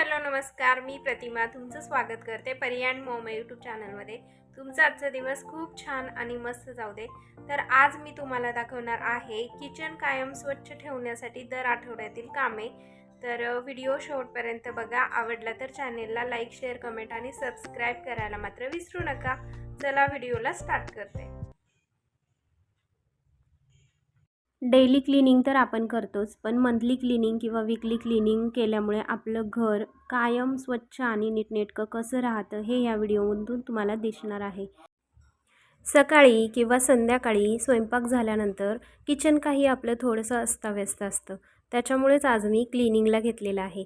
Hello नमस्कार. मी प्रतिमा तुमचं स्वागत करते पर्याण मोम यूट्यूब चॅनलमध्ये तुमचा आजचा दिवस खूप छान आणि मस्त जाऊ दे. तर आज मी तुम्हाला दाखवणार आहे किचन कायम स्वच्छ ठेवण्यासाठी दर आठवड्यातील कामे. तर व्हिडिओ शेवटपर्यंत बघा. आवडला तर चॅनेलला लाईक शेअर कमेंट आणि सबस्क्राईब करायला मात्र विसरू नका. चला व्हिडिओला स्टार्ट करते. डेली क्लिनिंग तर आपण करतोच पण मंथली क्लिनिंग किंवा वीकली क्लिनिंग केल्यामुळे आपलं घर कायम स्वच्छ आणि नीटनेटकं कसं राहतं हे या व्हिडिओमधून तुम्हाला दिसणार आहे. सकाळी किंवा संध्याकाळी स्वयंपाक झाल्यानंतर किचन काही आपलं थोडंसं अस्ताव्यस्त असतं. त्याच्यामुळेच आज मी क्लिनिंगला घेतलेलं आहे.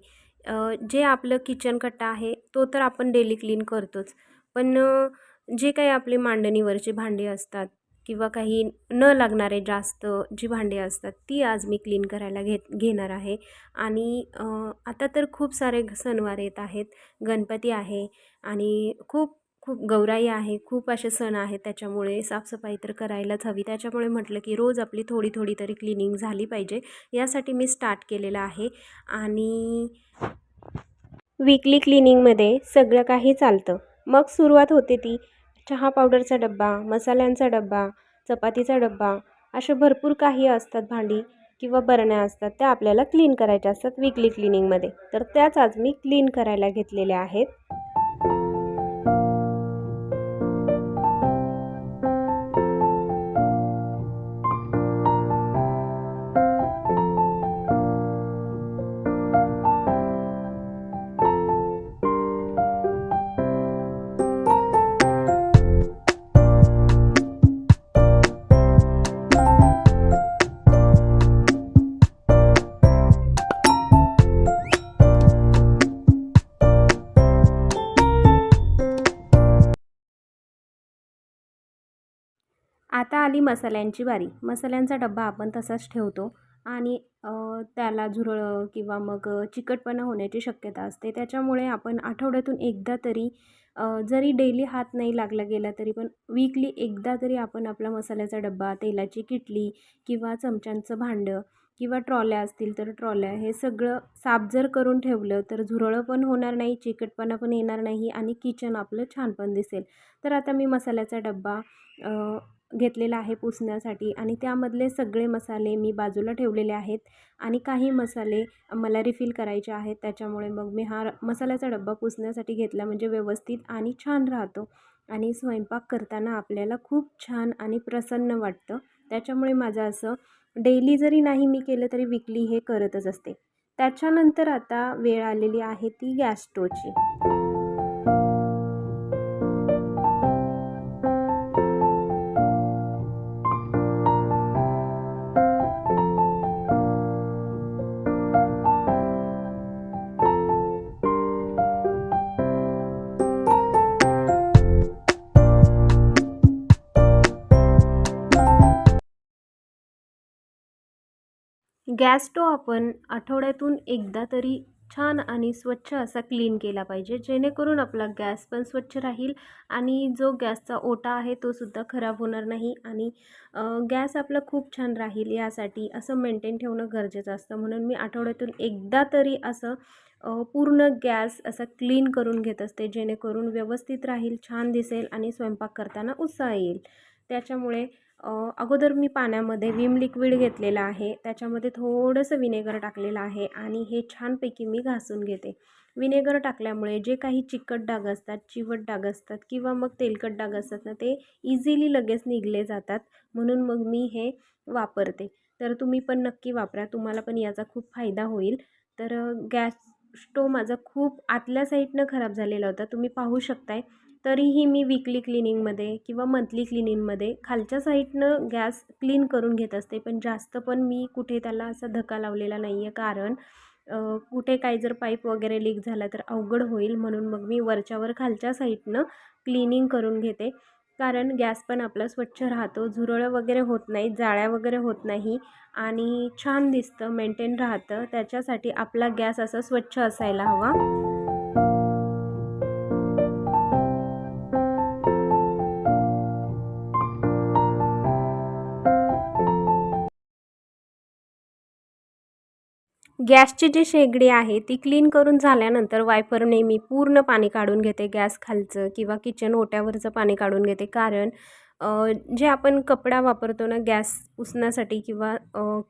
जे आपलं किचन कट्टा आहे तो तर आपण डेली क्लीन करतोच. पण जे काही आपले मांडणीवरचे भांडी असतात किंवा काही न लागणारे जास्त जी भांडी असतात ती आज मी क्लीन करायला घेत घेणार आहे. आणि आता तर खूप सारे सणवार येत आहेत. गणपती आहे आणि खूप खूप गौराई आहे. खूप असे सण आहेत. त्याच्यामुळे साफसफाई तर करायलाच हवी. त्याच्यामुळे म्हटलं की रोज आपली थोडी थोडी तरी क्लिनिंग झाली पाहिजे. यासाठी मी स्टार्ट केलेलं आहे. आणि वीकली क्लिनिंगमध्ये सगळं काही चालतं. मग सुरुवात होते ती चहा पावडरचा डब्बा मसाल्यांचा डब्बा चपातीचा डब्बा असे भरपूर काही असतात भांडी किंवा बरण्या असतात. त्या आपल्याला क्लीन करायच्या असतात वीकली क्लिनिंगमध्ये तर त्याच आज मी क्लीन करायला घेतलेल्या आहेत. आता आली मसाल्यांची बारी. मसाल्यांचा डब्बा आपण तसाच ठेवतो आणि त्याला झुरळं किंवा मग चिकटपणा होण्याची शक्यता असते. त्याच्यामुळे आपण आठवड्यातून एकदा तरी जरी डेली हात नाही लागला गेला तरी पण वीकली एकदा तरी आपण आपला मसाल्याचा डब्बा तेलाची किटली किंवा चमच्यांचं भांडं किंवा ट्रॉल्या असतील तर ट्रॉल्या हे सगळं साफ जर करून ठेवलं तर झुरळं पण होणार नाही चिकटपणा पण येणार नाही आणि किचन आपलं छान पण दिसेल. तर आता मी मसाल्याचा डब्बा घेतलेला आहे पुसण्यासाठी आणि त्यामधले सगळे मसाले मी बाजूला ठेवलेले आहेत आणि काही मसाले मला रिफिल करायचे आहेत. त्याच्यामुळे मग मी हा मसाल्याचा डब्बा पुसण्यासाठी घेतला म्हणजे व्यवस्थित आणि छान राहतो आणि स्वयंपाक करताना आपल्याला खूप छान आणि प्रसन्न वाटतं. त्याच्यामुळे माझं असं डेली जरी नाही मी केलं तरी विकली हे करतच असते. त्याच्यानंतर आता वेळ आलेली आहे ती गॅस स्टोवची गॅस स्टोव आपण आठवड्यातून एकदा तरी छान आणि स्वच्छ असा क्लीन केला पाहिजे जेणेकरून आपला गॅस पण स्वच्छ राहील आणि जो गॅसचा ओटा आहे तो सुद्धा खराब होणार नाही आणि गॅस आपला खूप छान राहील यासाठी असं मेंटेन ठेवणं गरजेचं असतं. म्हणून मी आठवड्यातून एकदा तरी असं पूर्ण गॅस असा क्लीन करून घेत असते जेणेकरून व्यवस्थित राहील छान दिसेल आणि स्वयंपाक करताना उत्साह येईल. त्याच्यामुळे अगोदर मी पाण्यामध्ये विम लिक्विड घेतलेलं आहे. त्याच्यामध्ये थोडंसं विनेगर टाकलेलं आहे आणि हे छानपैकी मी घासून घेते. विनेगर टाकल्यामुळे जे काही चिकट डाग असतात चिवट डाग असतात किंवा मग तेलकट डाग असतात ना ते इझिली लगेच निघले जातात. म्हणून मग मी हे वापरते. तर तुम्ही पण नक्की वापरा. तुम्हाला पण याचा खूप फायदा होईल. तर गॅस स्टोव माझा खूप आतल्या साईडनं खराब झालेला होता. तुम्ही पाहू शकताय. तरीही मी वीकली क्लिनिंगमध्ये किंवा मंथली क्लिनिंगमध्ये खालच्या साईडनं गॅस क्लीन करून घेत असते. पण जास्त पण मी कुठे त्याला असा धक्का लावलेला नाही आहे कारण कुठे काही जर पाईप वगैरे लीक झाला तर अवघड होईल म्हणून मग मी वरच्यावर खालच्या साईडनं क्लिनिंग करून घेते. कारण गॅस पण आपला स्वच्छ राहतो. झुरळं वगैरे होत नाही जाळ्या वगैरे होत नाही आणि छान दिसतं मेंटेन राहतं. त्याच्यासाठी आपला गॅस असा स्वच्छ असायला हवा. गॅसची जी शेगडी आहे ती क्लीन करून झाल्यानंतर वायपरने मी पूर्ण पाणी काढून घेते गॅस खालचं किंवा किचन ओट्यावरचं पाणी काढून घेते. कारण जे आपण कपडा वापरतो ना गॅस पुसण्यासाठी किंवा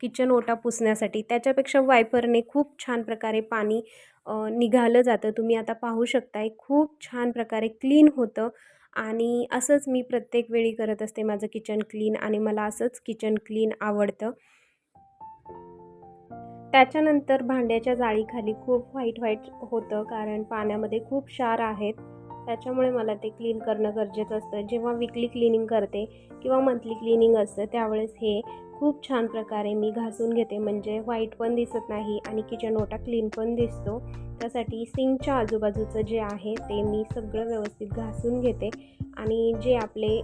किचन ओटा पुसण्यासाठी त्याच्यापेक्षा वायपरने खूप छान प्रकारे पाणी निघालं जातं. तुम्ही आता पाहू शकताय खूप छान प्रकारे क्लीन होतं. आणि असंच मी प्रत्येक वेळी करत असते माझं किचन क्लीन आणि मला असंच किचन क्लीन आवडतं. त्याच्यानंतर भांड्याच्या जाळीखाली खूप व्हाईट व्हाईट होतं कारण पाण्यामध्ये खूप क्षार आहेत. त्याच्यामुळे मला ते क्लीन करणं गरजेचं असतं. जेव्हा विकली क्लिनिंग करते किंवा मंथली क्लिनिंग असतं त्यावेळेस हे खूप छान प्रकारे मी घासून घेते. म्हणजे व्हाईट पण दिसत नाही आणि किचन ओटा क्लीन पण दिसतो. त्यासाठी सिंकच्या आजूबाजूचं जे आहे ते मी सगळं व्यवस्थित घासून घेते. आणि जे आपले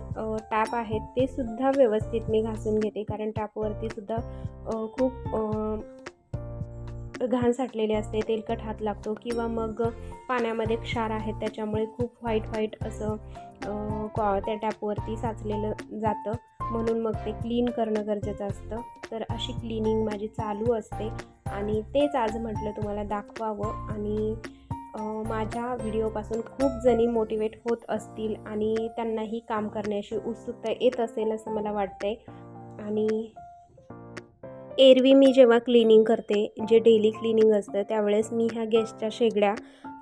टॅप आहेत ते सुद्धा व्यवस्थित मी घासून घेते. कारण टॅपवरती सुद्धा खूप घाण साठलेली असते तेलकट हात लागतो किंवा मग पाण्यामध्ये क्षार आहेत त्याच्यामुळे खूप व्हाईट व्हाईट असं कॉ त्या टॅपवरती साचलेलं जातं. म्हणून मग ते क्लीन करणं गरजेचं असतं. तर अशी क्लिनिंग माझी चालू असते आणि तेच आज म्हटलं तुम्हाला दाखवावं आणि माझ्या व्हिडिओपासून खूप जणी मोटिवेट होत असतील आणि त्यांनाही काम करण्याची उत्सुकता येत असेल असं मला वाटतंय. आणि एरवी मी जेव्हा क्लिनिंग करते जे डेली क्लिनिंग असतं त्यावेळेस मी ह्या गॅसच्या शेगड्या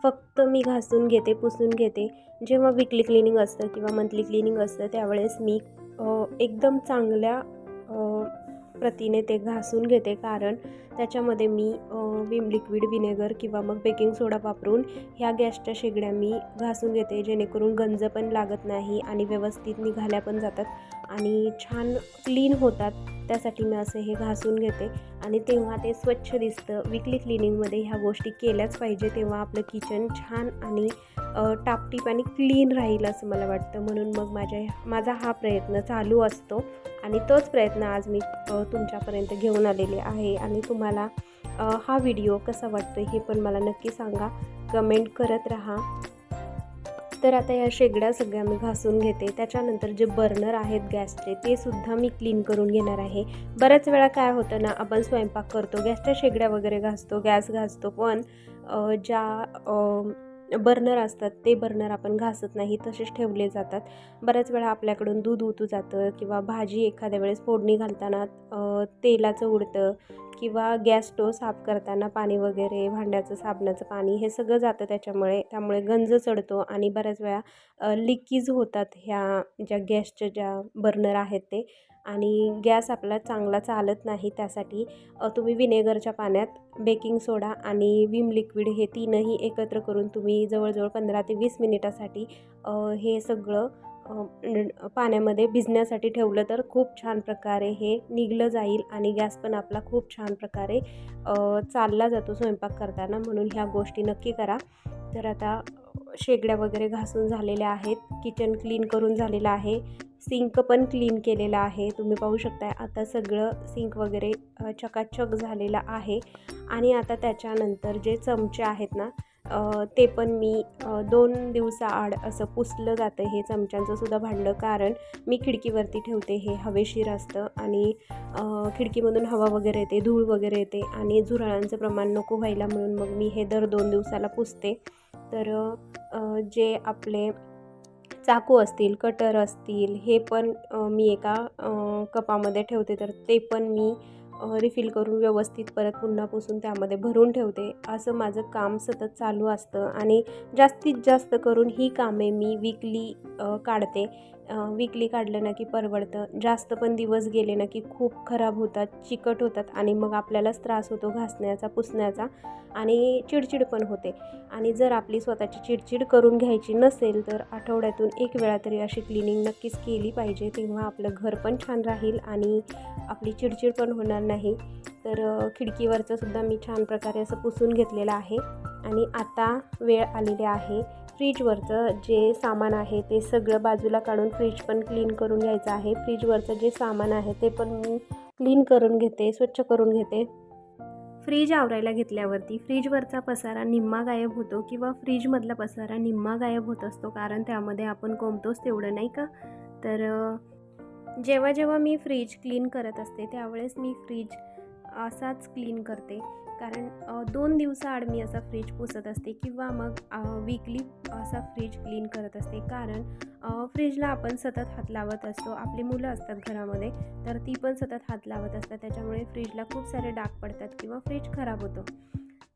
फक्त मी घासून घेते पुसून घेते. जेव्हा विकली क्लिनिंग असतं किंवा मंथली क्लिनिंग असतं त्यावेळेस मी एकदम चांगल्या प्रतीने ते घासून घेते. कारण त्याच्यामध्ये मी विम लिक्विड विनेगर किंवा मग बेकिंग सोडा वापरून ह्या गॅसच्या शेगड्या मी घासून घेते. जेणेकरून गंज पण लागत नाही आणि व्यवस्थित निघाल्या पण जातात आणि छान क्लीन होतात. त्यासाठी मी असं हे घासून घेते. आणि तेव्हा ते स्वच्छ दिसतं. विकली क्लिनिंगमध्ये ह्या गोष्टी केल्याच पाहिजे. तेव्हा आपलं किचन छान आणि टापटीप आणि क्लीन राहील असं मला वाटतं. म्हणून मग माझ्या माझा हा प्रयत्न चालू असतो. आणि तोच प्रयत्न आज मी तुमच्यापर्यंत घेऊन आलेले आहे. आणि तुम्हाला हा व्हिडिओ कसा वाटतो हे पण मला नक्की सांगा. कमेंट करत राहा. तर आता या शेगड्या सगळ्या मी घासून घेते. त्याच्यानंतर जे बर्नर आहेत गॅसचे ते सुद्धा मी क्लीन करून घेणार आहे. बऱ्याच वेळा काय होतं ना आपण स्वयंपाक करतो गॅसच्या शेगड्या वगैरे घासतो गॅस घासतो. पण ज्या बर्नर असतात ते बर्नर आपण घासत नाही तसेच ठेवले जातात. बऱ्याच वेळा आपल्याकडून दूध उतू जातं किंवा भाजी एखाद्या वेळेस फोडणी घालताना तेलाचं उडतं किंवा गॅस स्टोव साफ करताना पाणी वगैरे भांड्याचं साबणाचं पाणी हे सगळं जातं त्याच्यामुळे. त्यामुळे गंज चढतो आणि बऱ्याच वेळा लिकीज होतात ह्या ज्या गॅसच्या ज्या बर्नर आहेत ते. आणि गॅस आपला चांगला चालत नाही त्यासाठी तुम्ही विनेगरच्या पाण्यात बेकिंग सोडा आणि विम लिक्विड हे तीनही एकत्र करून तुम्ही जवळजवळ पंधरा ते वीस मिनिटासाठी हे सगळं पाण्यामध्ये भिजण्यासाठी ठेवलं तर खूप छान प्रकारे हे निघलं जाईल आणि गॅस पण आपला खूप छान प्रकारे चालला जातो स्वयंपाक करताना. म्हणून ह्या गोष्टी नक्की करा. तर आता शेगड्या वगैरे घासून झालेल्या आहेत किचन क्लीन करून झालेलं आहे. सिंक पण क्लीन केलेला आहे. तुम्ही पाहू शकताय आता सगळं सिंक वगैरे चकाचक झालेलं आहे. आणि आता त्याच्यानंतर जे चमचे आहेत ना ते पण मी दोन दिवसाआड असं पुसलं जातं हे चमच्यांचं सुद्धा भांडं. कारण मी खिडकीवरती ठेवते हे हवेशीर असतं आणि खिडकीमधून हवा वगैरे येते धूळ वगैरे येते आणि झुरळांचं प्रमाण नको व्हायला म्हणून मग मी हे दर दोन दिवसाला पुसते. तर जे आपले चाकू असतील कटर असतील हे पण मी एका कपामध्ये ठेवते. तर ते पण मी रिफिल करून व्यवस्थित परत पुन्हा पुसून त्यामध्ये भरून ठेवते. असं माझं काम सतत चालू असतं आणि जास्तीत जास्त करून ही कामे मी विकली काढते. विकली काढलं ना की परवडतं. जास्त पण दिवस गेले ना की खूप खराब होतात चिकट होतात आणि मग आपल्यालाच त्रास होतो घासण्याचा पुसण्याचा आणि चिडचिड पण होते. आणि जर आपली स्वतःची चिडचिड करून घ्यायची नसेल तर आठवड्यातून एक वेळा तरी अशी क्लिनिंग नक्कीच केली पाहिजे. तेव्हा आपलं घर पण छान राहील आणि आपली चिडचिड पण होणार नाही. तर खिडकीवरचं सुद्धा मी छान प्रकारे असं पुसून घेतलेलं आहे आणि आता वेळ आलेली आहे फ्रीजवरचं जे सामान आहे ते सगळं बाजूला काढून फ्रीज पण क्लीन करून घ्यायचं आहे. फ्रीजवरचं जे सामान आहे ते पण मी क्लीन करून घेते स्वच्छ करून घेते. फ्रीज आवरायला घेतल्यावरती फ्रीजवरचा पसारा निम्मा गायब होतो किंवा फ्रीजमधला पसारा निम्मा गायब होत असतो कारण त्यामध्ये आपण कोंबतोच तेवढं नाही का? तर जेव्हा जेव्हा मी फ्रीज क्लीन करत असते त्यावेळेस मी फ्रीज असाच क्लीन करते. कारण दोन दिवसाआड मी असा फ्रीज पुसत असते किंवा मग वीकली असा फ्रीज क्लीन करत असते. कारण फ्रीजला आपण सतत हात लावत असतो. आपली मुलं असतात घरामध्ये तर ती पण सतत हात लावत असतात. त्याच्यामुळे फ्रीजला खूप सारे डाग पडतात किंवा फ्रीज खराब होतो.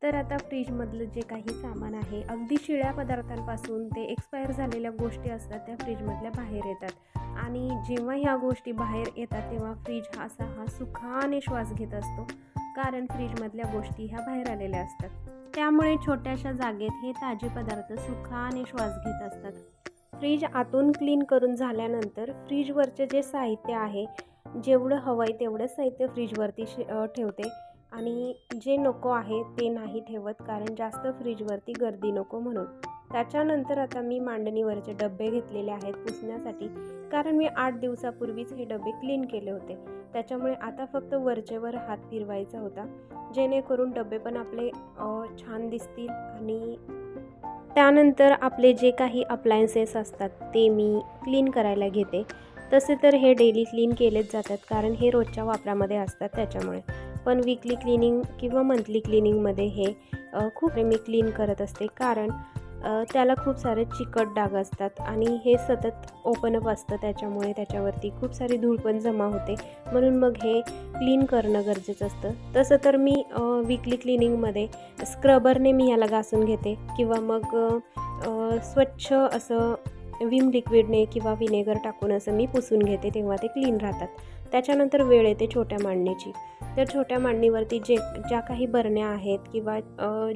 तर आता फ्रीजमधलं जे काही सामान आहे अगदी शिळ्या पदार्थांपासून ते एक्सपायर झालेल्या गोष्टी असतात त्या फ्रीजमधल्या बाहेर येतात. आणि जेव्हा ह्या गोष्टी बाहेर येतात तेव्हा फ्रीज हा असा हा सुखाने श्वास घेत असतो. कारण फ्रीजमधल्या गोष्टी ह्या बाहेर आलेल्या असतात. त्यामुळे छोट्याशा जागेत हे ताजे पदार्थ सुखाने श्वास घेत असतात. फ्रीज आतून क्लीन करून झाल्यानंतर फ्रीजवरचे जे साहित्य आहे जेवढं हवं आहे तेवढं साहित्य फ्रीजवरती शे ठेवते. आणि जे नको आहे ते नाही ठेवत कारण जास्त फ्रीजवरती गर्दी नको म्हणून. त्याच्यानंतर आता मी मांडणीवरचे डबे घेतलेले आहेत पुसण्यासाठी. कारण मी आठ दिवसापूर्वीच हे डबे क्लीन केले होते. त्याच्यामुळे आता फक्त वरचेवर हात फिरवायचा होता. जेणेकरून डबे पण आपले छान दिसतील आणि त्यानंतर आपले जे काही अप्लायन्सेस असतात ते मी क्लीन करायला घेते. तसे तर हे डेली क्लीन केलेच जातात कारण हे रोजच्या वापरामध्ये असतात त्याच्यामुळे. पण वीकली क्लिनिंग किंवा मंथली क्लिनिंगमध्ये हे खूप मी क्लीन करत असते. कारण त्याला खूप सारे चिकट डाग असतात आणि हे सतत ओपन अप असतं. त्याच्यामुळे त्याच्यावरती खूप सारी धूळ पण जमा होते. म्हणून मग हे क्लीन करणं गरजेचं असतं. तसं तर मी वीकली क्लिनिंगमध्ये स्क्रबरने मी याला घासून घेते. किंवा मग स्वच्छ असं विम लिक्विडने किंवा विनेगर टाकून असं मी पुसून घेते तेव्हा ते क्लीन राहतात. त्याच्यानंतर वेळ येते छोट्या मांडणीची. तर छोट्या मांडणीवरती जे ज्या काही बरण्या आहेत किंवा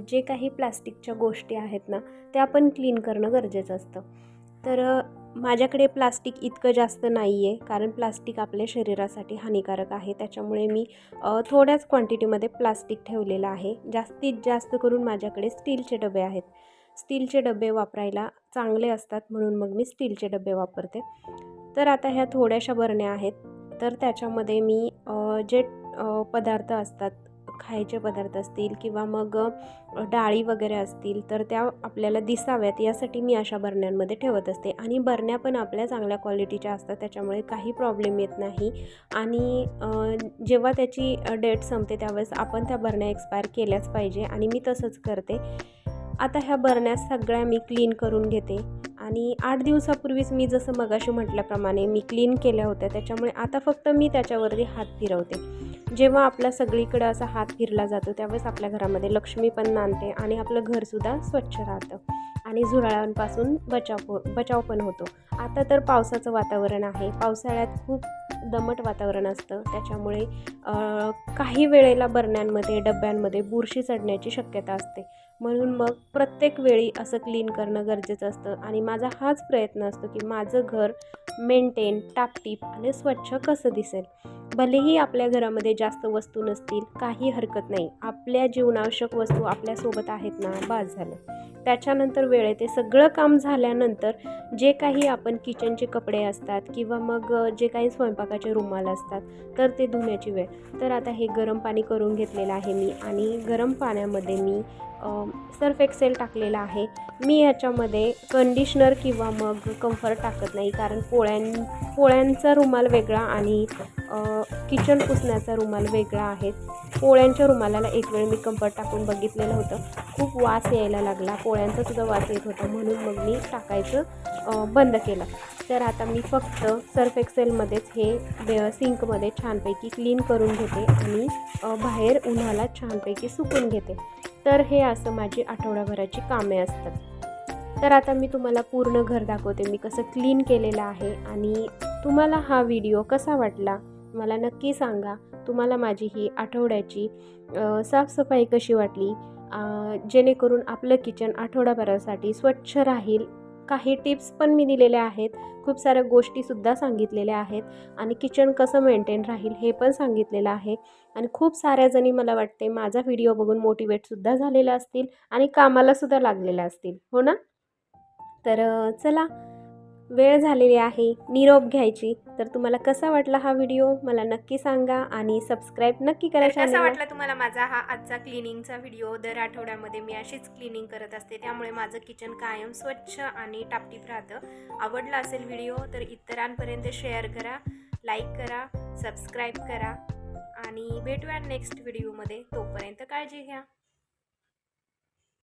जे काही प्लास्टिकच्या गोष्टी आहेत ना त्या पण क्लीन करणं गरजेचं असतं. तर माझ्याकडे प्लास्टिक इतकं जास्त नाही आहे कारण प्लास्टिक आपल्या शरीरासाठी हानिकारक आहे. त्याच्यामुळे मी थोड्याच क्वांटिटीमध्ये प्लास्टिक ठेवलेलं आहे. जास्तीत जास्त करून माझ्याकडे स्टीलचे डबे आहेत. स्टीलचे डबे वापरायला चांगले असतात म्हणून मग मी स्टीलचे डबे वापरते. तर आता ह्या थोड्याशा बरण्या आहेत. तर त्याच्यामध्ये मी जे पदार्थ असतात खायचे पदार्थ असतील किंवा मग डाळी वगैरे असतील तर त्या आपल्याला दिसाव्यात यासाठी मी अशा बरण्यांमध्ये ठेवत असते. आणि बरण्या पण आपल्या चांगल्या क्वालिटीच्या असतात त्याच्यामुळे काही प्रॉब्लेम येत नाही. आणि जेव्हा त्याची डेट संपते त्यावेळेस आपण त्या बरण्या एक्सपायर केल्याच पाहिजे आणि मी तसंच करते. आता ह्या बरण्या सगळ्या मी क्लीन करून घेते. आणि आठ दिवसापूर्वीच मी जसं मगाशी म्हटल्याप्रमाणे मी क्लीन केल्या होत्या. त्याच्यामुळे आता फक्त मी त्याच्यावरती हात फिरवते. जेव्हा आपला सगळीकडे असा हात फिरला जातो त्यावेळेस आपल्या घरामध्ये लक्ष्मी पण नांदते आणि आपलं घरसुद्धा स्वच्छ राहतं. आणि झुराळांपासून बचाव बचाव पण होतो. आता तर पावसाचं वातावरण आहे. पावसाळ्यात खूप दमट वातावरण असतं. त्याच्यामुळे काही वेळेला बरण्यांमध्ये डब्यांमध्ये बुरशी चढण्याची शक्यता असते. म्हणून मग प्रत्येक वेळी असं क्लीन करणं गरजेचं असतं. आणि माझा हाच प्रयत्न असतो की माझं घर मेंटेन टापटीप आणि स्वच्छ कसं दिसेल. भलेही आपल्या घरामध्ये जास्त वस्तू नसतील काही हरकत नाही. आपल्या जीवनावश्यक वस्तू आपल्यासोबत आहेत ना बाज झालं. त्याच्यानंतर वेळेत ते सगळं काम झाल्यानंतर जे काही आपण किचनचे कपडे असतात किंवा मग जे काही स्वयंपाकाचे रुमाल असतात तर ते धुण्याची वेळ. तर आता हे गरम पाणी करून घेतलेलं आहे मी आणि गरम पाण्यामध्ये मी सर्फ एक्सेल टाकलेला आहे. मी ह्याच्यामध्ये कंडिशनर किंवा मग कम्फर्ट टाकत नाही कारण पोळ्यां पोळ्यांचा रुमाल वेगळा आणि किचन पुसण्याचा रुमाल वेगळा आहे. पोळ्यांच्या रुमालाला एक वेळ मी कम्फर्ट टाकून बघितलेलं होतं. खूप वास यायला लागला. पोळ्यांचा सुद्धा वास येत होता. म्हणून मग मी टाकायचं बंद केलं. तर आता मी फक्त सर्फ एक्सेलमध्येच हे सिंकमध्ये छानपैकी क्लीन करून घेते आणि बाहेर उन्हाला छानपैकी सुकून घेते. तर हे असं माझी आठवड्याभराची कामे असतात. तर आता मी तुम्हाला पूर्ण घर दाखवते. मी कसं क्लीन केलेलं आहे आणि तुम्हाला हा व्हिडिओ कसा वाटला मला नक्की सांगा. तुम्हाला माझी ही आठवड्याची साफसफाई कशी वाटली? जेणेकरून आपलं किचन आठवड्याभरासाठी स्वच्छ राहील. काही टिप्स पण मी दिलेल्या आहेत. खूप साऱ्या गोष्टीसुद्धा सांगितलेल्या आहेत. आणि किचन कसं मेंटेन राहील हे पण सांगितलेलं आहे. आणि खूप साऱ्या जणी मला वाटते माझा व्हिडिओ बघून मोटिवेटसुद्धा झालेल्या असतील आणि कामालासुद्धा लागलेल्या असतील. हो ना? तर चला. वेळ झालेली आहे. निरोप घ्यायची. तर तुम्हाला कसा वाटला हा व्हिडिओ? मला नक्की सांगा आणि सबस्क्राईब नक्की करा कसा. वाटला तुम्हाला माझा हा आजचा क्लिनिंगचा व्हिडिओ? दर आठवड्यामध्ये मी अशीच क्लिनिंग करत असते. त्यामुळे माझं किचन कायम स्वच्छ आणि टापटीप राहतं. आवडला असेल व्हिडिओ तर इतरांपर्यंत शेअर करा लाईक करा सबस्क्राईब करा. आणि भेटूया नेक्स्ट व्हिडिओमध्ये तोपर्यंत काळजी घ्या.